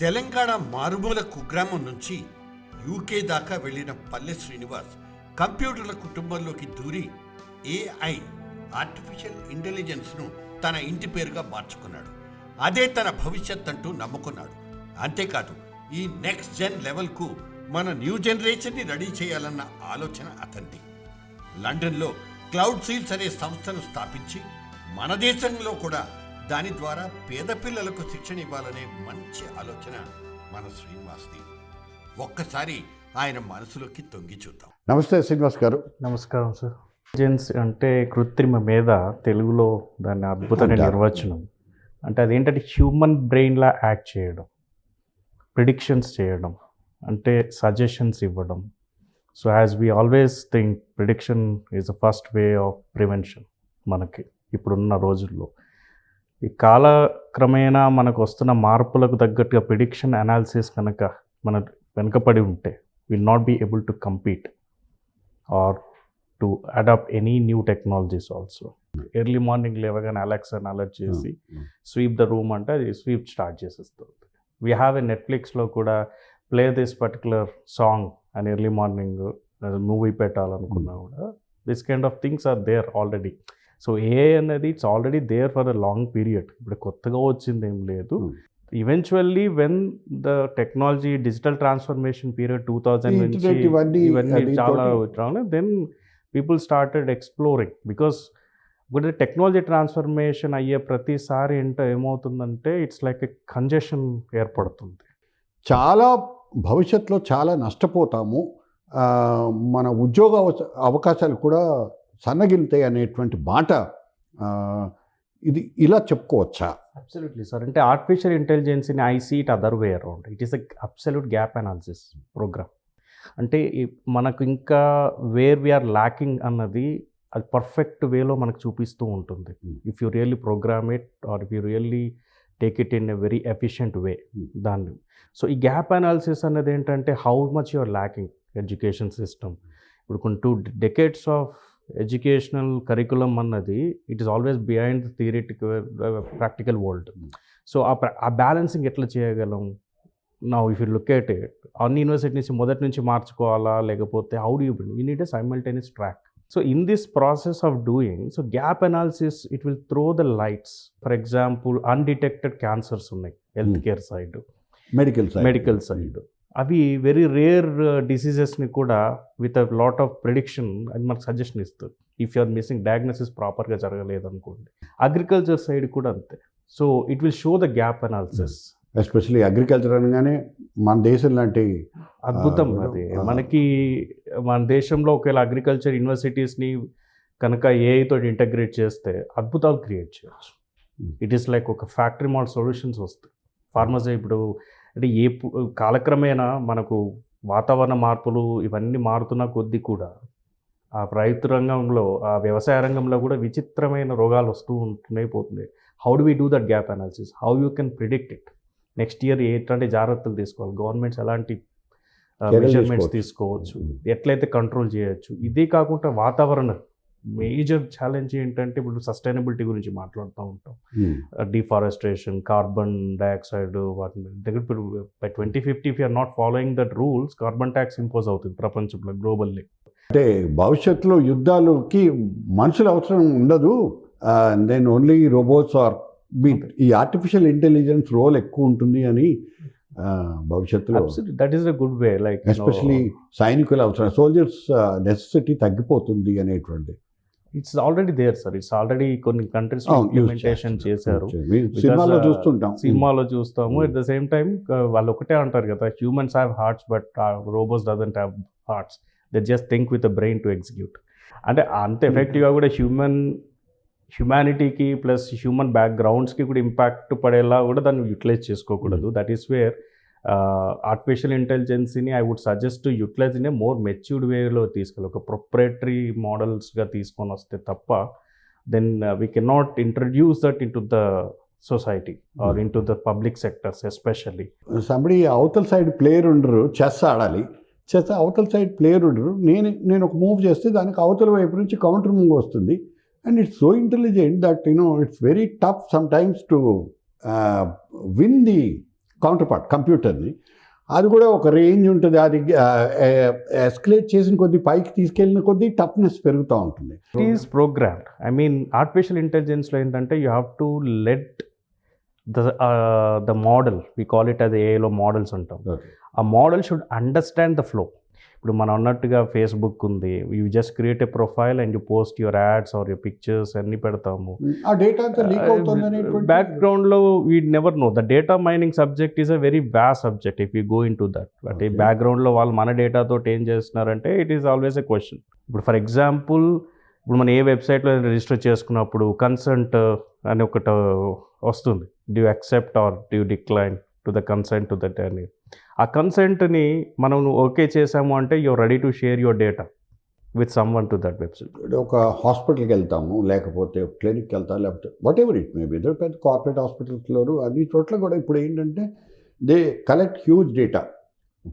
తెలంగాణ మారుమూల కుగ్రామం నుంచి యూకే దాకా వెళ్ళిన పల్లె శ్రీనివాస్ కంప్యూటర్ల కుటుంబంలోకి దూరి ఏఐ ఆర్టిఫిషియల్ ఇంటెలిజెన్స్ను తన ఇంటి పేరుగా మార్చుకున్నాడు. అదే తన భవిష్యత్ అంటూ నమ్ముకున్నాడు. అంతేకాదు ఈ నెక్స్ట్ జెన్ లెవెల్కు మన న్యూ జనరేషన్ని రెడీ చేయాలన్న ఆలోచన అతనిది. లండన్లో క్లౌడ్ సీల్స్ అనే సంస్థను స్థాపించి మన దేశంలో కూడా దాని ద్వారా పేద పిల్లలకు శిక్షణ ఇవ్వాలనే మంచి ఆలోచన మన శ్రీనివాస్ది. ఒక్కసారి ఆయన మనసులోకి తొంగి చూద్దాం. నమస్తే శ్రీనివాస్ గారు. నమస్కారం సార్. ఇంటెలిజెన్స్ అంటే కృత్రిమ మేధ తెలుగులో దాన్ని అద్భుతమైన. నిర్వచనం. అంటే అదేంటంటే హ్యూమన్ బ్రెయిన్లా యాక్ట్ చేయడం ప్రిడిక్షన్స్ చేయడం అంటే సజెషన్స్ ఇవ్వడం. So as we always think prediction is the first way of prevention మనకి ఇప్పుడున్న రోజుల్లో. ఈ కాలక్రమేణా మనకు వస్తున్న మార్పులకు తగ్గట్టుగా ప్రిడిక్షన్ అనాలిసిస్ కనుక మన వెనుకపడి ఉంటే will not be able to compete or to adopt any new technologies also early morning లేవగానే అలెక్సాని అలర్ట్ చేసి స్వీప్ ద రూమ్ అంటే అది స్వీప్ స్టార్ట్ చేసేస్తుంది. వీ హ్యావ్ ఎ నెట్ఫ్లిక్స్లో కూడా ప్లే దిస్ పర్టికులర్ సాంగ్ అని ఎర్లీ మార్నింగ్ మూవీ పెట్టాలనుకున్నా కూడా this kind of things are there already so a అనేది it's already there for a long period ఇప్పుడు కొత్తగా వచ్చింది ఏం లేదు. Eventually when the technology digital transformation period two thousand నుంచి ఇవన్నీ చాలా తోటి- then people started exploring because ఇప్పుడు టెక్నాలజీ ట్రాన్స్ఫర్మేషన్ అయ్యే ప్రతిసారి ఏంటో ఏమవుతుందంటే ఇట్స్ లైక్ ఎ కంజెషన్ ఏర్పడుతుంది. చాలా భవిష్యత్తులో చాలా నష్టపోతాము. మన ఉద్యోగ అవ- అవకాశాలు కూడా సన్నగిలుతాయి అనేటువంటి మాట ఇది ఇలా చెప్పుకోవచ్చా? అబ్సల్యూట్లీ సార్ అంటే artificial ఇంటెలిజెన్స్ని I see it other way around it is a absolute gap analysis program అంటే మనకు ఇంకా వేర్ వీఆర్ ల్యాకింగ్ అన్నది అది పర్ఫెక్ట్ వేలో మనకు చూపిస్తూ ఉంటుంది. If you really program it or if you really take it in a very efficient way. దాన్ని. సో ఈ గ్యాప్ అనాలిసిస్ అనేది ఏంటంటే how much you're lacking education system ఇప్పుడు కొన్ని two decades of educational curriculum అన్నది it is always behind the theoretical practical world so ఆ ఆ balancing ఎట్లా చేయగలం? నా if you look at it అన్ని యూనివర్సిటీ నుంచి మొదటి నుంచి మార్చుకోవాలా? లేకపోతే how do you build you need a simultaneous track so in this process of doing so gap analysis it will throw the lights for example undetected cancers ఉన్నాయి health. Care side medical side medical side అవి very rare డిసీజెస్ని కూడా with a lot of prediction అది మనకు suggestion ఇస్తుంది. If you're missing diagnosis ప్రాపర్గా జరగలేదు అనుకోండి అగ్రికల్చర్ సైడ్ కూడా అంతే. So it will show the gap analysis especially agriculture అనగానే మన దేశం లాంటి అద్భుతం ఆ, అది. మనకి మన దేశంలో ఒకవేళ అగ్రికల్చర్ యూనివర్సిటీస్ని కనుక ఏఐతో ఇంటగ్రేట్ చేస్తే అద్భుతాలు క్రియేట్ చేయొచ్చు. Hmm. ఇట్ ఈస్ లైక్ ఒక ఫ్యాక్టరీ మోడల్ సొల్యూషన్స్ వస్తాయి. ఫార్మర్స్ ఇప్పుడు అంటే ఏ కాలక్రమేణా మనకు వాతావరణ మార్పులు ఇవన్నీ మారుతున్న కొద్దీ కూడా ఆ రైతు రంగంలో ఆ వ్యవసాయ రంగంలో కూడా విచిత్రమైన రోగాలు వస్తూ ఉంటున్నాయి పోతున్నాయి. How do we do that gap analysis how you can predict it next year ఎట్లాంటి జాగ్రత్తలు తీసుకోవాలి? గవర్నమెంట్స్ ఎలాంటి మెజర్మెంట్స్ తీసుకోవచ్చు. తీసుకోవచ్చు? ఎట్లయితే కంట్రోల్ చేయొచ్చు? ఇదే కాకుండా వాతావరణ మేజర్ ఛాలెంజ్ ఏంటంటే ఇప్పుడు సస్టైనబిలిటీ గురించి మాట్లాడుతూ ఉంటాం. Hmm. డిఫారెస్ట్రేషన్ కార్బన్ డైఆక్సైడ్ వాటి దగ్గర by twenty fifty if you're not following that rules carbon tax impose అవుతుంది ప్రపంచంలో గ్లోబల్లీ అంటే భవిష్యత్తులో యుద్ధాలకి మనుషుల అవసరం ఉండదు. Then only robots are be ఈ ఆర్టిఫిషియల్ ఇంటెలిజెన్స్ రోల్ ఎక్కువ ఉంటుంది అని ఆ, భవిష్యత్తులో that is a good way like especially సైనికుల అవసరం సోల్జర్స్ నెసెసిటీ తగ్గిపోతుంది అనేటువంటి it's already there sir it's already కొన్ని కంట్రీస్ use ఇంప్లిమెంటేషన్. చేశారు. సినిమాలో uh, చూస్తుంటాం. సినిమాలో చూస్తాము. ఎట్ ద సేమ్ టైం వాళ్ళు ఒకటే అంటారు కదా humans have hearts but robots doesn't have hearts they just think with brain to execute అంటే అంత ఎఫెక్టివ్గా కూడా హ్యూమన్ హ్యుమానిటీకి ప్లస్ హ్యూమన్ బ్యాక్గ్రౌండ్స్కి కూడా ఇంపాక్ట్ పడేలా కూడా దాన్ని యూటిలైజ్ చేసుకోకూడదు. That is where artificial ఇంటెలిజెన్సీని I would suggest to utilise in a more matured వేలో తీసుకెళ్ళి ఒక ప్రొప్రేటరీ మోడల్స్గా తీసుకొని వస్తే తప్ప then we cannot introduce that into the society or into the public sectors especially somebody అవతల సైడ్ ప్లేయర్ ఉండరు chess ఆడాలి. చెస్ అవతల సైడ్ ప్లేయర్ ఉండరు నేను నేను ఒక మూవ్ చేస్తే దానికి అవతల వైపు నుంచి కౌంటర్ మూవ్ వస్తుంది. And it's so intelligent that you know it's very tough sometimes to win the counterpart కంప్యూటర్ని అది కూడా ఒక రేంజ్ ఉంటుంది. అది ఎస్కలేట్ చేసిన కొద్దీ పైకి తీసుకెళ్ళిన కొద్దీ టఫ్నెస్ పెరుగుతూ ఉంటుంది. It is programmed I mean artificial ఇంటెలిజెన్స్లో ఏంటంటే you have to let the the model we call it అది ఏలో మోడల్స్ ఉంటాం. ఆ model should understand the flow ఇప్పుడు మనం అన్నట్టుగా ఫేస్బుక్ ఉంది. You just create a profile and you post your ads or your pictures అన్ని పెడతాము. బ్యాక్గ్రౌండ్లో we never know the data mining subject is a very vast subject if you go into that అంటే Okay. బ్యాక్గ్రౌండ్లో వాళ్ళు మన డేటాతో ఏం చేస్తున్నారంటే it is always a question ఇప్పుడు ఫర్ ఎగ్జాంపుల్ ఇప్పుడు మనం ఏ వెబ్సైట్లో రిజిస్టర్ చేసుకున్నప్పుడు కన్సెంట్ అని ఒకటి వస్తుంది. Do you accept or do you decline to the consent to that అని ఆ కన్సెంట్ని మనం ఓకే చేసాము అంటే your ready to share your data with someone to that website ఒక హాస్పిటల్కి వెళ్తాము లేకపోతే క్లినిక్కి వెళ్తాము లేకపోతే వాట్ ఎవర్ ఇట్ మేబీ ఏదో పెద్ద కార్పొరేట్ హాస్పిటల్స్లో అన్ని చోట్ల కూడా ఇప్పుడు ఏంటంటే దే కలెక్ట్ హ్యూజ్ డేటా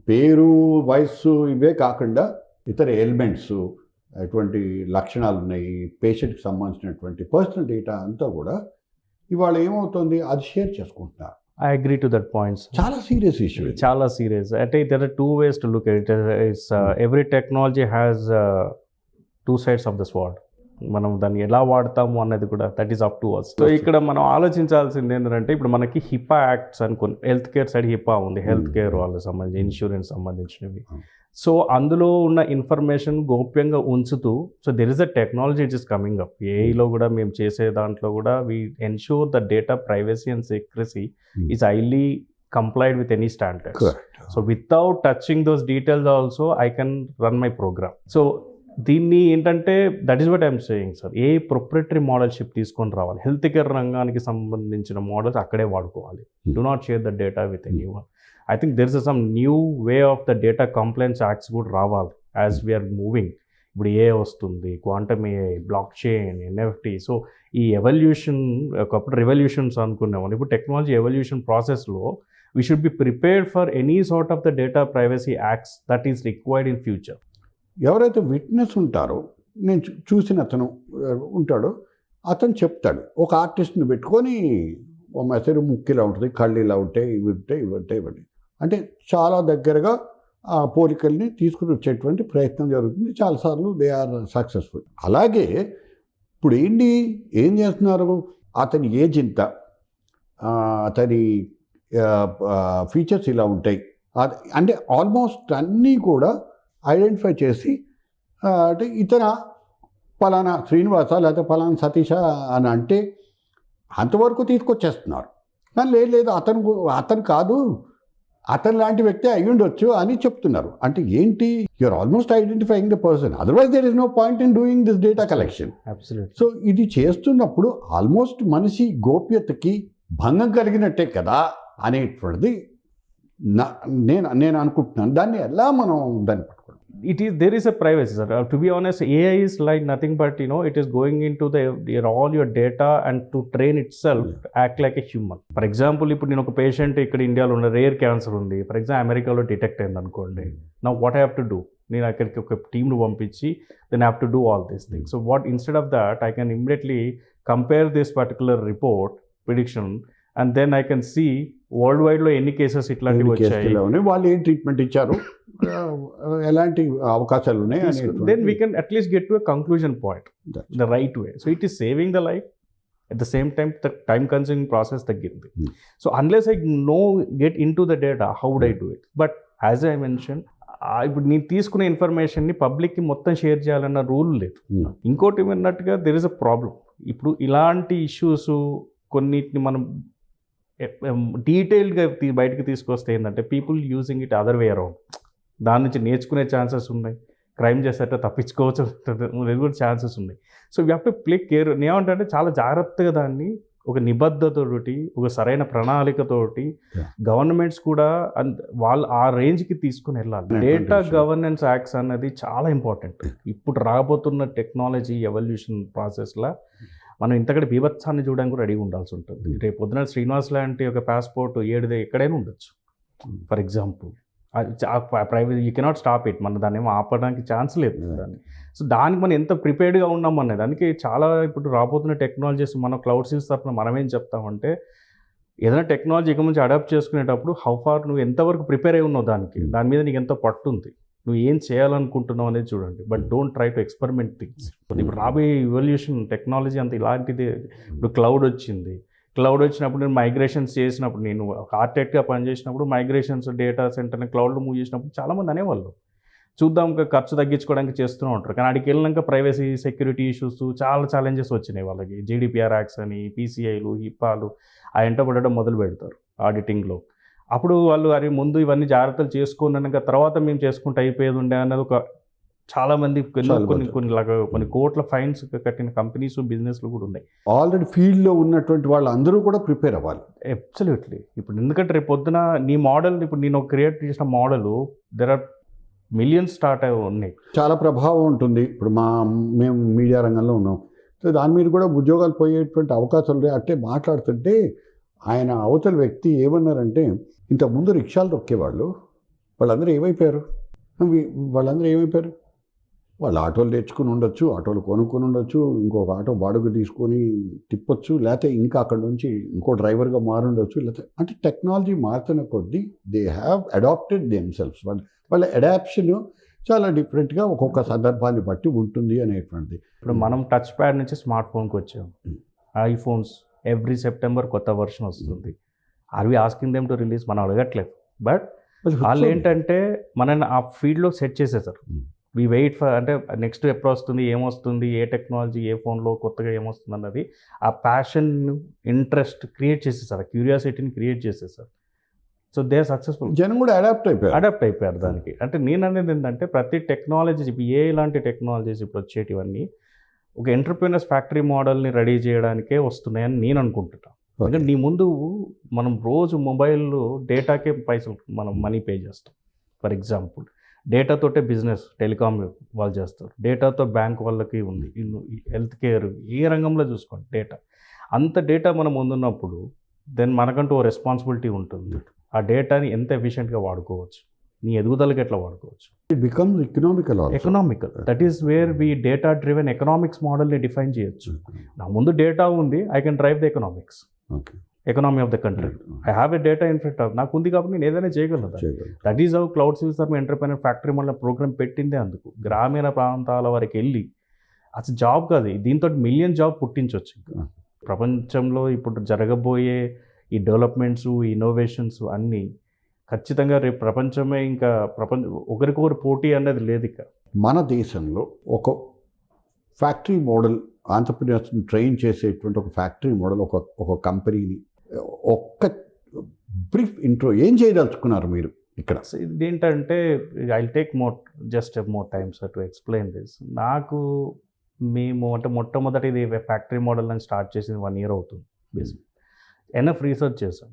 పేరు వయస్సు ఇవే కాకుండా ఇతర ఎలిమెంట్స్ ఎటువంటి లక్షణాలు ఉన్నాయి పేషెంట్కి సంబంధించినటువంటి పర్సనల్ డేటా అంతా కూడా ఇవాళ ఏమవుతుంది? అది షేర్ చేసుకుంటున్నారు. I agree to that point. Sir. Chala serious issue. Chala serious. There are two ways to look at it. It's, uh, every technology has uh, two sides of the sword. మనం దాన్ని ఎలా వాడతాము అన్నది కూడా that is up to us so ఇక్కడ మనం ఆలోచించాల్సింది ఏంటంటే ఇప్పుడు మనకి హిపా యాక్ట్స్ అనుకుని హెల్త్ కేర్ సైడ్ హిపా ఉంది హెల్త్ కేర్ వాళ్ళకి సంబంధించి ఇన్సూరెన్స్ సంబంధించినవి. Hmm. సో అందులో ఉన్న ఇన్ఫర్మేషన్ గోప్యంగా ఉంచుతూ so there is a technology it is coming up ఏఐలో కూడా మేము చేసే దాంట్లో కూడా we ensure the data privacy and secrecy Hmm. Is highly complied with any standards correct so without touching those details also I can run my program so దీన్ని ఏంటంటే that is what I'm saying sir a proprietary మోడల్షిప్ తీసుకొని రావాలి. Health care రంగానికి సంబంధించిన models అక్కడే వాడుకోవాలి. Do not share the data with anyone I think there is some new way of the data compliance acts కూడా రావాలి యాజ్ వీఆర్ మూవింగ్ ఇప్పుడు ఏ వస్తుంది quantum AI blockchain NFT so ఈ ఎవల్యూషన్ ఒకప్పుడు రెవల్యూషన్స్ అనుకున్నాము ఇప్పుడు టెక్నాలజీ ఎవల్యూషన్ ప్రాసెస్లో we should be prepared for any sort of the data privacy acts that is required in future ఎవరైతే విట్నెస్ ఉంటారో నేను చూసిన అతను ఉంటాడో అతను చెప్తాడు. ఒక ఆర్టిస్ట్ని పెట్టుకొని ఓ మెసేజ్ ముక్కు ఇలా ఉంటుంది కళ్ళు ఇలా ఉంటాయి ఇవి ఉంటాయి ఇవి ఉంటాయి ఇవన్నీ అంటే చాలా దగ్గరగా ఆ పోలికల్ని తీసుకుని వచ్చేటువంటి ప్రయత్నం జరుగుతుంది. చాలాసార్లు దే ఆర్ సక్సెస్ఫుల్. అలాగే ఇప్పుడు ఏంటి ఏం చేస్తున్నారు? అతని ఏజ్ ఇంత అతని ఫీచర్స్ ఇలా ఉంటాయి. అంటే ఆల్మోస్ట్ అన్నీ కూడా ఐడెంటిఫై చేసి అంటే ఇతర పలానా శ్రీనివాస లేకపోతే పలానా సతీష అని అంటే అంతవరకు తీసుకొచ్చేస్తున్నారు. కానీ లేదు లేదు అతను అతను కాదు అతను లాంటి వ్యక్తి అయి ఉండొచ్చు అని చెప్తున్నారు. అంటే ఏంటి? You're almost identifying the person otherwise there is no point in doing this data collection so ఇది చేస్తున్నప్పుడు ఆల్మోస్ట్ మనిషి గోప్యతకి భంగం కలిగినట్టే కదా అనేటువంటిది నా నేను నేను అనుకుంటున్నాను. దాన్ని ఎలా మనం దాన్ని it is there is a privacy sir. Uh, to be honest ai is like nothing but you know it is going into the your, all your data and to train itself to act like a human. For example ఇప్పుడు నేను ఒక patient ఇక్కడ ఇండియాలో ఉన్న rare cancer ఉంది. For example అమెరికాలో detect అయింది అనుకోండి. నా వాట్ హ్యావ్ టు డూ నేను అక్కడికి ఒక టీమ్ను పంపించి then have to do all these things so what instead of that I can immediately compare this particular report prediction and then I can see world వైడ్లో ఎన్ని కేసెస్ ఇట్లాంటివి వచ్చాయి? వాళ్ళు ఏం ట్రీట్మెంట్ ఇచ్చారు? ఎలాంటి అవకాశాలు ఉన్నాయి then we can at least get to conclusion point the right way so it is saving the life at the same time the time consuming process తగ్గింది. So unless I know get into the data how do I do it but as I mention ఇప్పుడు నేను తీసుకున్న ఇన్ఫర్మేషన్ని పబ్లిక్కి మొత్తం share చేయాలన్న rule లేదు. Hmm. ఇంకోటి విన్నట్టుగా దెర్ ఇస్ అ ప్రాబ్లం ఇప్పుడు ఇలాంటి ఇష్యూస్ కొన్నిటిని మనం డీటెయిల్డ్గా బయటకు తీసుకొస్తే ఏంటంటే people using it other way around. దాని నుంచి నేర్చుకునే ఛాన్సెస్ ఉన్నాయి. క్రైమ్ చేసేట తప్పించుకోవచ్చు కూడా ఛాన్సెస్ ఉన్నాయి. So we have to play care ఏమంటే చాలా జాగ్రత్తగా దాన్ని ఒక నిబద్ధతతోటి ఒక సరైన ప్రణాళికతోటి. గవర్నమెంట్స్ కూడా వాళ్ళు ఆ రేంజ్కి తీసుకుని వెళ్ళాలి. డేటా. గవర్నెన్స్ యాక్ట్స్ అన్నది చాలా ఇంపార్టెంట్. ఇప్పుడు రాబోతున్న టెక్నాలజీ ఎవల్యూషన్ ప్రాసెస్లో మనం ఇంతకంటే బీభత్సాన్ని చూడడానికి కూడా రెడీ ఉండాల్సి ఉంటుంది. రేపు పొద్దున శ్రీనివాస్ లాంటి ఒక పాస్పోర్ట్ ఏడుదే ఎక్కడైనా ఉండొచ్చు. For example private you cannot stop it మన దాన్ని ఏమో ఆపడానికి ఛాన్స్ లేదు. దాన్ని సో దానికి మనం ఎంత ప్రిపేర్డ్గా ఉన్నాం అనేది అందుకే చాలా ఇప్పుడు రాబోతున్న టెక్నాలజీస్ మన క్లౌడ్ సీల్స్ తరఫున మనం ఏం చెప్తామంటే ఏదైనా టెక్నాలజీ ఇక నుంచి అడాప్ట్ చేసుకునేటప్పుడు హౌ ఫార్ నువ్వు ఎంతవరకు ప్రిపేర్ అయి ఉన్నావు దానికి. దాని మీద నీకు ఎంత పట్టుంది నువ్వు ఏం చేయాలనుకుంటున్నావు అనేది చూడండి. But don't try to experiment things ఇప్పుడు రాబోయే ఇవల్యూషన్ టెక్నాలజీ అంత ఇలాంటిది. ఇప్పుడు క్లౌడ్ వచ్చింది. క్లౌడ్ వచ్చినప్పుడు నేను మైగ్రేషన్స్ చేసినప్పుడు నేను ఒక పనిచేసినప్పుడు మైగ్రేషన్స్ డేటా సెంటర్ని క్లౌడ్లో మూవ్ చేసినప్పుడు చాలామంది అనేవాళ్ళు. చూద్దాం ఇంకా ఖర్చు తగ్గించుకోవడానికి చేస్తూ ఉంటారు. కానీ అక్కడికి వెళ్ళినాక ప్రైవసీ సెక్యూరిటీ ఇష్యూస్ చాలా ఛాలెంజెస్ వచ్చినాయి వాళ్ళకి. జీడిపిఆర్ యాక్స్ అని పీసీఐలు హిప్పాలు ఆ ఎంట పడడం మొదలు పెడతారు. ఆడిటింగ్లో అప్పుడు వాళ్ళు అరే ముందు ఇవన్నీ జాగ్రత్తలు చేసుకున్నాక తర్వాత మేము చేసుకుంటే అయిపోయేది ఉండే అన్నది ఒక చాలా మంది కొన్ని కొన్ని. కొన్ని కోట్ల ఫైన్స్ కట్టిన కంపెనీస్ బిజినెస్లు కూడా ఉన్నాయి. ఆల్రెడీ ఫీల్డ్లో ఉన్నటువంటి వాళ్ళు అందరూ కూడా ప్రిపేర్ అవ్వాలి. అబ్సల్యూట్లీ ఇప్పుడు ఎందుకంటే రేపు పొద్దున నీ మోడల్ ఇప్పుడు నేను క్రియేట్ చేసిన model there are millions start అయి ఉన్నాయి. చాలా ప్రభావం ఉంటుంది. ఇప్పుడు మా మేము మీడియా రంగంలో ఉన్నాం. సో దాని మీద కూడా ఉద్యోగాలు పోయేటువంటి అవకాశాలు ఉన్నాయి అంటే మాట్లాడుతుంటే ఆయన అవతల వ్యక్తి ఏమన్నారంటే ఇంతకుముందు రిక్షాలు తొక్కేవాళ్ళు. వాళ్ళందరూ ఏమైపోయారు? వాళ్ళందరూ ఏమైపోయారు? వాళ్ళు ఆటోలు తెచ్చుకుని ఉండొచ్చు ఆటోలు కొనుక్కొని ఉండొచ్చు ఇంకొక ఆటో బాడుగు తీసుకొని తిప్పొచ్చు లేకపోతే ఇంకా అక్కడ నుంచి ఇంకో డ్రైవర్గా మారుండొచ్చు లేకపోతే అంటే టెక్నాలజీ మారుతున్న కొద్దీ they have adapted themselves వాళ్ళ వాళ్ళ అడాప్షన్ చాలా డిఫరెంట్గా ఒక్కొక్క సందర్భాన్ని బట్టి ఉంటుంది అనేటువంటిది. ఇప్పుడు మనం టచ్ ప్యాడ్ నుంచి స్మార్ట్ ఫోన్కి వచ్చాం. Mm. ఐఫోన్స్ ఎవ్రీ సెప్టెంబర్ కొత్త వర్షన్ వస్తుంది. అవి ఆస్కింగ్ దెమ్ టు రిలీజ్ మనం అడగట్లేదు. బట్ వాళ్ళు ఏంటంటే మనని ఆ ఫీల్డ్లో సెట్ చేసేసారు. వి వెయిట్ ఫర్ అంటే నెక్స్ట్ ఎప్పుడు వస్తుంది ఏమొస్తుంది ఏ టెక్నాలజీ ఏ ఫోన్లో కొత్తగా ఏమొస్తుంది అన్నది ఆ ప్యాషన్ ఇంట్రెస్ట్ క్రియేట్ చేసేసారు. ఆ క్యూరియాసిటీని క్రియేట్ చేసేసారు. సో దే సక్సెస్ఫుల్ జనం కూడా అడాప్ట్ అయిపోయారు. అడాప్ట్ అయిపోయారు దానికి. అంటే నేను అనేది ఏంటంటే ప్రతి టెక్నాలజీస్ ఇప్పుడు ఏ ఇలాంటి టెక్నాలజీస్ ఇప్పుడు వచ్చేటివన్నీ ఒక ఎంటర్ప్రీనర్స్ ఫ్యాక్టరీ మోడల్ని రెడీ చేయడానికే వస్తున్నాయని నేను అనుకుంటున్నాను. ఎందుకంటే నీ ముందు మనం రోజు మొబైల్లో డేటాకే పైసలు మనం మనీ పే చేస్తాం. ఫర్ ఎగ్జాంపుల్ డేటాతోటే బిజినెస్ టెలికామ్ వాళ్ళు చేస్తారు. డేటాతో బ్యాంక్ వాళ్ళకి ఉంది. హెల్త్ కేర్ ఏ రంగంలో చూసుకోండి డేటా. అంత డేటా మనం ముందున్నప్పుడు దెన్ మనకంటూ ఓ రెస్పాన్సిబిలిటీ ఉంటుంది. ఆ డేటాని ఎంత ఎఫిషియెంట్గా వాడుకోవచ్చు? నీ ఎదుగుదలకి ఎట్లా వాడుకోవచ్చు? It becomes economical economical that is where we data driven economics మోడల్ని డిఫైన్ చేయొచ్చు. నా ముందు డేటా ఉంది I can drive the economics economy of the country I have a data in fact నాకు ఉంది కాబట్టి నేను ఏదైనా చేయగలను? That is how cloud civils or entrepreneur factory మళ్ళీ ప్రోగ్రామ్ పెట్టిందే అందుకు. గ్రామీణ ప్రాంతాల వరకు వెళ్ళి అసలు జాబ్ కాదు దీంతో మిలియన్ జాబ్ పుట్టించవచ్చు ఇంకా. ప్రపంచంలో ఇప్పుడు జరగబోయే ఈ డెవలప్మెంట్స్ ఇన్నోవేషన్స్ అన్నీ ఖచ్చితంగా రేపు ప్రపంచమే ఇంకా ప్రపంచ ఒకరికొకరు పోటీ అనేది లేదు ఇక. మన దేశంలో ఒక ఫ్యాక్టరీ మోడల్ ఆంటర్ప్రినర్స్ని ట్రైన్ చేసేటువంటి ఒక ఫ్యాక్టరీ మోడల్ ఒక ఒక కంపెనీని ఒక్క బ్రీఫ్ ఇంట్రో ఏం చేయదలుచుకున్నారు మీరు ఇక్కడ? సో ఇదేంటంటే I take more just more times to explain this నాకు మేము అంటే మొట్టమొదటి ఇది ఫ్యాక్టరీ మోడల్ అని స్టార్ట్ చేసింది వన్ ఇయర్ అవుతుంది బేసిక్ ఎనఫ్ రీసెర్చ్ చేసాం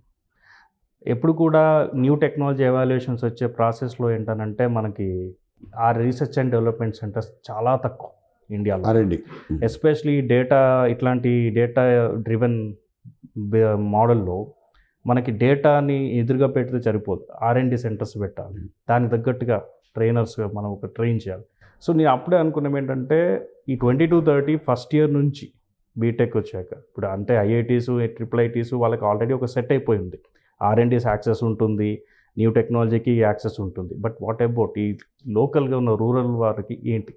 ఎప్పుడు కూడా న్యూ టెక్నాలజీ ఎవాల్యుయేషన్స్ వచ్చే ప్రాసెస్లో ఏంటనంటే మనకి ఆ రీసెర్చ్ అండ్ డెవలప్మెంట్ సెంటర్స్ చాలా తక్కువ. ఇండియాలో. R and D especially data ఇట్లాంటి డేటా డ్రివెన్ మోడల్లో మనకి డేటాని ఎదురుగా పెడితే సరిపోదు. ఆర్ఎండి సెంటర్స్ పెట్టాలి. దానికి తగ్గట్టుగా ట్రైనర్స్ మనం ఒక ట్రైన్ చేయాలి. సో నేను అప్పుడే అనుకున్నాం ఏంటంటే ఈ twenty two thirty first year నుంచి బీటెక్ వచ్చాక ఇప్పుడు అంటే ఐఐటీస్ ట్రిపుల్ ఐటీస్ వాళ్ళకి ఆల్రెడీ ఒక సెట్ అయిపోయింది. ఆర్ఎండీస్ యాక్సెస్ ఉంటుంది న్యూ టెక్నాలజీకి యాక్సెస్ ఉంటుంది. బట్ వాట్ అబౌట్ ఈ లోకల్గా ఉన్న రూరల్ వారికి ఏంటి?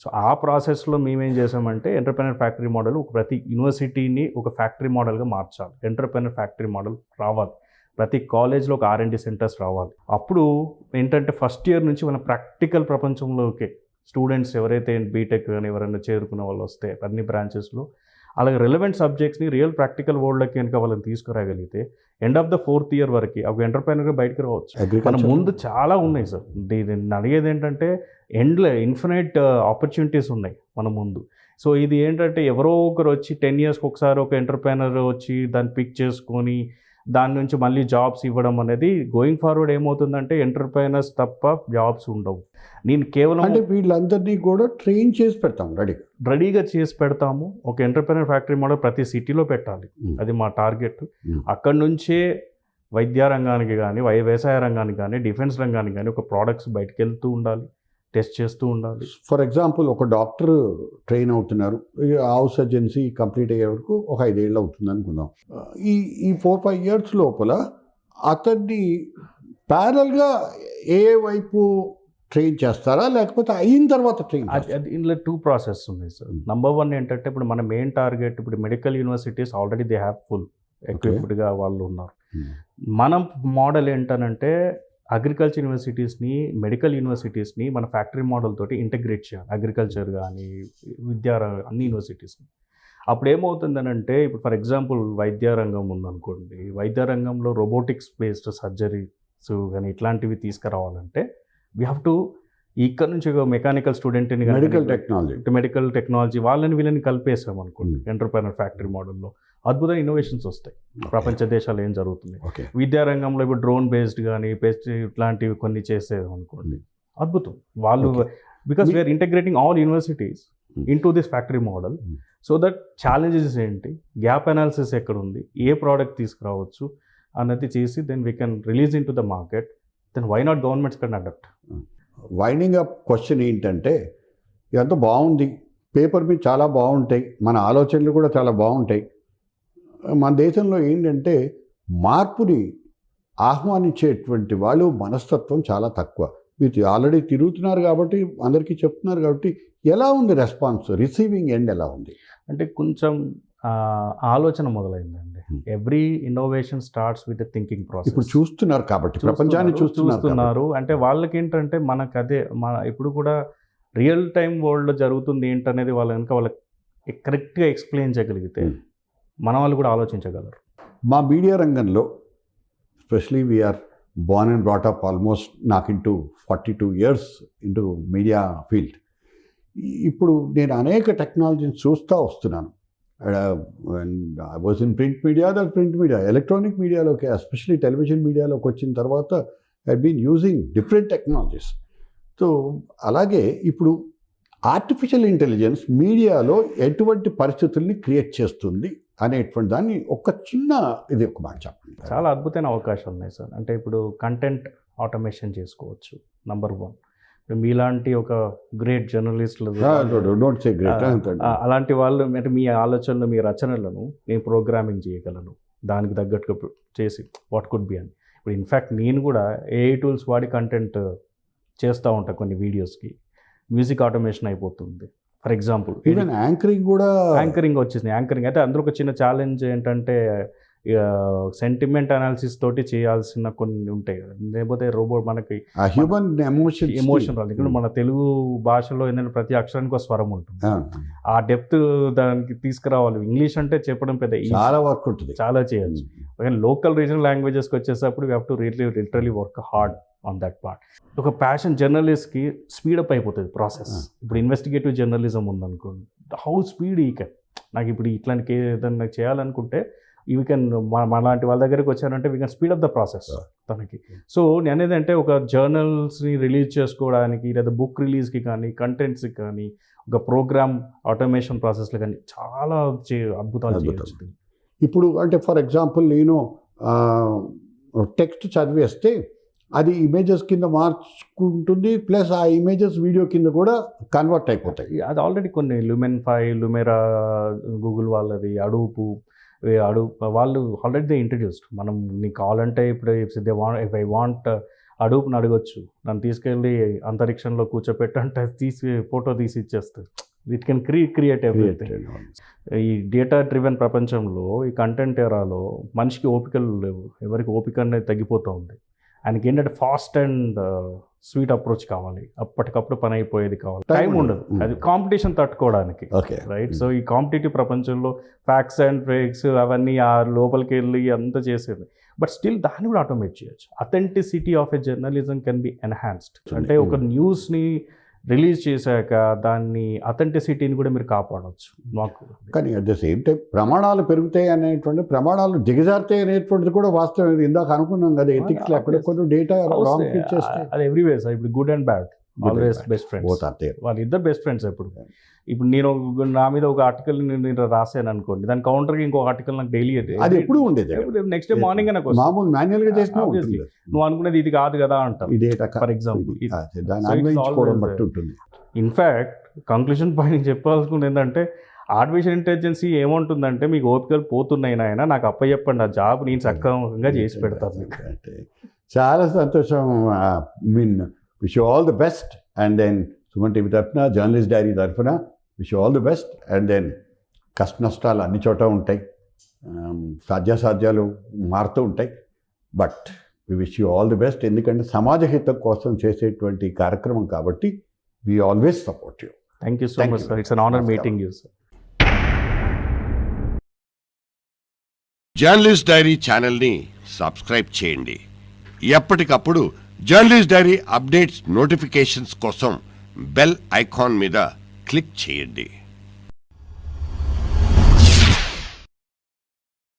సో ఆ ప్రాసెస్లో మేమేం చేసామంటే ఎంటర్ప్రెనర్ ఫ్యాక్టరీ మోడల్ ఒక ప్రతి యూనివర్సిటీని ఒక ఫ్యాక్టరీ మోడల్గా మార్చాలి. ఎంటర్ప్రెనర్ ఫ్యాక్టరీ మోడల్ రావాలి. ప్రతి కాలేజ్లో ఒక ఆర్ఎండి సెంటర్స్ రావాలి. అప్పుడు ఏంటంటే ఫస్ట్ ఇయర్ నుంచి మన ప్రాక్టికల్ ప్రపంచంలోకి స్టూడెంట్స్ ఎవరైతే బీటెక్ కానీ ఎవరైనా చేరుకున్న వాళ్ళు వస్తే అన్ని బ్రాంచెస్లో అలాగే రిలవెంట్ సబ్జెక్ట్స్ని రియల్ ప్రాక్టికల్ వరల్డ్లోకి కనుక వాళ్ళని తీసుకురాగలిగితే end of the fourth year వరకు ఒక ఎంటర్ప్రైనర్గా బయటకు రావచ్చు. మన ముందు చాలా ఉన్నాయి సార్. దీని అడిగేది ఏంటంటే ఎండ్లో ఇన్ఫినైట్ ఆపర్చునిటీస్ ఉన్నాయి మన ముందు. సో ఇది ఏంటంటే ఎవరో ఒకరు వచ్చి టెన్ ఇయర్స్కి ఒకసారి ఒక ఎంటర్ప్రైనర్ వచ్చి దాన్ని పిక్ చేసుకొని దాని నుంచి మళ్ళీ జాబ్స్ ఇవ్వడం అనేది గోయింగ్ ఫార్వర్డ్ ఏమవుతుందంటే ఎంటర్ప్రైనర్స్ తప్ప జాబ్స్ ఉండవు. నేను కేవలం అంటే వీళ్ళందరినీ కూడా ట్రైన్ చేసి పెడతాం రెడీ రెడీగా చేసి పెడతాము. ఒక ఎంటర్ప్రైనర్ ఫ్యాక్టరీ మోడల్ ప్రతి సిటీలో పెట్టాలి. అది మా టార్గెట్. అక్కడి నుంచే వైద్య రంగానికి కానీ వై వ్యవసాయ రంగానికి కానీ డిఫెన్స్ రంగానికి కానీ ఒక ప్రోడక్ట్స్ బయటకు వెళ్తూ ఉండాలి. టెస్ట్ చేస్తూ ఉండాలి. ఫర్ ఎగ్జాంపుల్ ఒక డాక్టర్ ట్రైన్ అవుతున్నారు. హౌస్ సర్జెన్సీ కంప్లీట్ అయ్యే వరకు ఒక ఐదేళ్ళు అవుతుంది అనుకుందాం. ఈ ఈ ఫోర్ ఫైవ్ ఇయర్స్ లోపల అతన్ని ప్యారల్గా ఏ వైపు ట్రైన్ చేస్తారా? లేకపోతే అయిన తర్వాత ట్రైన్ ఇందులో టూ ప్రాసెస్ ఉన్నాయి సార్ Hmm. నంబర్ వన్ ఏంటంటే ఇప్పుడు మన మెయిన్ టార్గెట్ ఇప్పుడు medical universities already they have full ఎక్విప్డ్గా వాళ్ళు ఉన్నారు. మనం మోడల్ ఏంటనంటే అగ్రికల్చర్ యూనివర్సిటీస్ని మెడికల్ యూనివర్సిటీస్ని మన ఫ్యాక్టరీ మోడల్ తోటి ఇంటగ్రేట్ చేయాలి. అగ్రికల్చర్ కానీ విద్యా అన్ని యూనివర్సిటీస్ని. అప్పుడు ఏమవుతుందనంటే ఇప్పుడు ఫర్ ఎగ్జాంపుల్ వైద్య రంగం ఉందనుకోండి. వైద్య రంగంలో రోబోటిక్స్ బేస్డ్ సర్జరీస్ కానీ ఇట్లాంటివి తీసుకురావాలంటే వీ హ్యావ్ టు ఇక్కడ నుంచి మెకానికల్ స్టూడెంట్ని మెడికల్ టెక్నాలజీ మెడికల్ టెక్నాలజీ వాళ్ళని వీళ్ళని కలిపేసాం అనుకోండి Hmm. ఎంటర్ప్రైనర్ ఫ్యాక్టరీ మోడల్లో. అద్భుతమైన ఇన్నోవేషన్స్ వస్తాయి. ప్రపంచ దేశాలు ఏం జరుగుతుంది విద్యారంగంలో ఇప్పుడు డ్రోన్ బేస్డ్ కానీ బేస్డ్ ఇట్లాంటివి కొన్ని చేసేది అనుకోండి అద్భుతం. వాళ్ళు. Because we're integrating all universities Hmm. Into this factory model Hmm. So that challenges ఏంటి? గ్యాప్ అనాలిసిస్ ఎక్కడ ఉంది ఏ ప్రోడక్ట్ తీసుకురావచ్చు అన్నది చేసి then we can release into the market then why not governments can adapt winding up question ఏంటంటే ఇదంతా బాగుంది. పేపర్ మీద చాలా బాగుంటాయి. మన ఆలోచనలు కూడా చాలా బాగుంటాయి. మన దేశంలో ఏంటంటే మార్పుని ఆహ్వానించేటువంటి వాళ్ళు మనస్తత్వం చాలా తక్కువ. మీరు ఆల్రెడీ తిరుగుతున్నారు కాబట్టి అందరికీ చెప్తున్నారు కాబట్టి ఎలా ఉంది రెస్పాన్స్? రిసీవింగ్ ఎండ్ ఎలా ఉంది? అంటే కొంచెం ఆలోచన మొదలైందండి. Every innovation starts with thinking process. ఇప్పుడు చూస్తున్నారు కాబట్టి ప్రపంచాన్ని చూస్తున్నారు అంటే వాళ్ళకి ఏంటంటే మనకు అదే మన ఇప్పుడు కూడా రియల్ టైం వరల్డ్లో జరుగుతుంది ఏంటనేది వాళ్ళ కనుక వాళ్ళకి కరెక్ట్గా ఎక్స్ప్లెయిన్ చేయగలిగితే. మన వాళ్ళు కూడా ఆలోచించగలరు. మా మీడియా రంగంలో specially we're born and brought up almost నాకు into forty two years into media field ఇప్పుడు నేను అనేక టెక్నాలజీని చూస్తూ వస్తున్నాను. I was in print media that print media electronic మీడియాలోకి especially television మీడియాలోకి వచ్చిన తర్వాత I been using different technologies so అలాగే ఇప్పుడు ఆర్టిఫిషియల్ ఇంటెలిజెన్స్ మీడియాలో ఎటువంటి పరిస్థితుల్ని క్రియేట్ చేస్తుంది? అనేటువంటి దాన్ని ఒక చిన్న ఇది ఒక మాట చెప్పండి. చాలా అద్భుతమైన అవకాశాలు ఉన్నాయి సార్. అంటే ఇప్పుడు కంటెంట్ ఆటోమేషన్ చేసుకోవచ్చు నంబర్ వన్ మీలాంటి ఒక గ్రేట్ జర్నలిస్టులు ఆ, అలాంటి వాళ్ళు అంటే మీ ఆలోచనలు మీ రచనలను నేను ప్రోగ్రామింగ్ చేయగలను. దానికి తగ్గట్టుగా చేసి వాట్ కుడ్ బి అని. ఇప్పుడు ఇన్ఫ్యాక్ట్ నేను కూడా ఏఐ టూల్స్ వాడి కంటెంట్ చేస్తూ ఉంటా కొన్ని వీడియోస్కి మ్యూజిక్ ఆటోమేషన్ అయిపోతుంది. For example. ఈవెన్ యాంకరింగ్ కూడా యాంకరింగ్ వచ్చేసింది. యాంకరింగ్ అయితే అందులో ఒక చిన్న ఛాలెంజ్ ఏంటంటే సెంటిమెంట్ అనాలిసిస్ తోటి చేయాల్సిన కొన్ని ఉంటాయి. లేకపోతే రోబోట్ మనకి హ్యూమన్ ఎమోషన్ ఎమోషన్ రాదు. ఇక్కడ మన తెలుగు భాషలో ఏంటంటే ప్రతి అక్షరానికి ఒక స్వరం ఉంటుంది. ఆ. డెప్త్ దానికి తీసుకురావాలి. ఇంగ్లీష్ అంటే చెప్పడం పెద్ద. చాలా వర్క్ ఉంటుంది. చాలా చేయొచ్చు. కానీ లోకల్ రీజనల్ లాంగ్వేజెస్కి వచ్చేటప్పుడు we have to really literally work hard on that part ఒక ప్యాషన్ జర్నలిస్ట్కి స్పీడప్ అయిపోతుంది ప్రాసెస్. ఇప్పుడు ఇన్వెస్టిగేటివ్ జర్నలిజం ఉందనుకోండి హౌ స్పీడ్ ఈ కెన్ నాకు ఇప్పుడు ఇట్లాంటి ఏదైనా చేయాలనుకుంటే ఇవి కెన్ మనలాంటి వాళ్ళ దగ్గరికి వచ్చారంటే we can speed up the process. తనకి సో నేను అంటే ఒక జర్నల్స్ని రిలీజ్ చేసుకోవడానికి లేదా బుక్ రిలీజ్కి కానీ కంటెంట్స్కి కానీ ఒక ప్రోగ్రామ్ ఆటోమేషన్ ప్రాసెస్లో కానీ చాలా చే అద్భుతాలు. చేయొచ్చు ఇప్పుడు అంటే ఫర్ ఎగ్జాంపుల్ నేను టెక్స్ట్ చదివేస్తే అది ఇమేజెస్ కింద మార్చుకుంటుంది ప్లస్ ఆ ఇమేజెస్ వీడియో కింద కూడా కన్వర్ట్ అయిపోతాయి. అది ఆల్రెడీ కొన్ని లుమెన్ ఫైవ్ లుమెరా గూగుల్ వాళ్ళది అడూపు అడు వాళ్ళు ఆల్రెడీ దే ఇంట్రడ్యూస్డ్ మనం నీకు కావాలంటే ఇప్పుడు if they want if I want అడూప్ని అడగొచ్చు. నన్ను తీసుకెళ్ళి అంతరిక్షంలో కూర్చోపెట్టంటే తీసి ఫోటో తీసి ఇచ్చేస్తుంది it can cre create everything ఈ డేటా డ్రివెన్ ప్రపంచంలో ఈ కంటెంట్ ఎరాలో మనిషికి ఓపికలు లేవు. ఎవరికి ఓపిక అనేది తగ్గిపోతూ ఉంది. ఆయనకి ఏంటంటే ఫాస్ట్ అండ్ స్వీట్ అప్రోచ్ కావాలి. అప్పటికప్పుడు పని అయిపోయేది కావాలి. టైం ఉండదు. అది కాంపిటీషన్ తట్టుకోవడానికి. ఓకే. రైట్ సో ఈ కాంపిటేటివ్ ప్రపంచంలో ఫ్యాక్స్ అండ్ ఫేక్స్ అవన్నీ ఆ లోపలికి వెళ్ళి అంతా చేసేది. బట్ స్టిల్ దాన్ని కూడా ఆటోమేట్ చేయొచ్చు. Authenticity of a journalism can be enhanced అంటే ఒక న్యూస్ని రిలీజ్ చేశాక దాన్ని అథెంటిసిటీని కూడా మీరు కాపాడవచ్చు. మాకు కానీ అట్ ద సేమ్ టైం ప్రమాణాలు పెరుగుతాయి అనేటువంటి ప్రమాణాలు దిగజారుతాయి అనేటువంటిది కూడా వాస్తవం. ఇది ఇందాక అనుకున్నాం కదా ఎథిక్స్ అక్కడ కొన్ని డేటా రాంగ్ చేస్తే అది ఎవ్రీవేర్ సార్. ఇప్పుడు good and bad always best friends both are there వాళ్ళిద్దరు బెస్ట్ ఫ్రెండ్స్ ఎప్పుడు ఇప్పుడు నేను నా మీద ఒక ఆర్టికల్ నేను రాశాను అనుకోండి దాని కౌంటర్కి ఇంకో ఆర్టికల్ నాకు డైలీ అది ఎప్పుడు ఉండేది నెక్స్ట్ డే మార్నింగ్ నాకు. మామూలు మాన్యువల్గా చేసినా నువ్వు అనుకునేది ఇది కాదు కదా అన్వయించుకోవడం always బట్టి ఉంటుంది ఇన్ఫ్యాక్ట్ కంక్లూషన్ పాయింట్ చెప్పాల్సుకుంది ఏంటంటే ఆర్టిఫిషియల్ ఇంటెలిజెన్సీ ఏముంటుందంటే మీకు ఓపికలు పోతున్నాయి నాయన నాకు అప్పచెప్పండి ఆ జాబ్ నేను సక్రమంగా చేసి పెడతాను చాలా సంతోషం mean wish all the best and then Suman TV తరఫున జర్నలిస్ట్ డైరీ తరఫున wish all the best and then కష్ట నష్టాలు అన్ని చోట ఉంటాయి. Um, సాధ్యాసాధ్యాలు మారుతూ ఉంటాయి. But we wish you all the best ఎందుకంటే సమాజ హితం కోసం చేసేటువంటి కార్యక్రమం కాబట్టి we always support you thank you so Thank much. Sir it's an honour. Meeting you sir journalist diary ఛానల్ని సబ్స్క్రైబ్ చేయండి. ఎప్పటికప్పుడు జర్నలిస్ట్ డైరీ అప్డేట్స్ నోటిఫికేషన్స్ కోసం బెల్ ఐకాన్ మీద క్లిక్ చేయండి.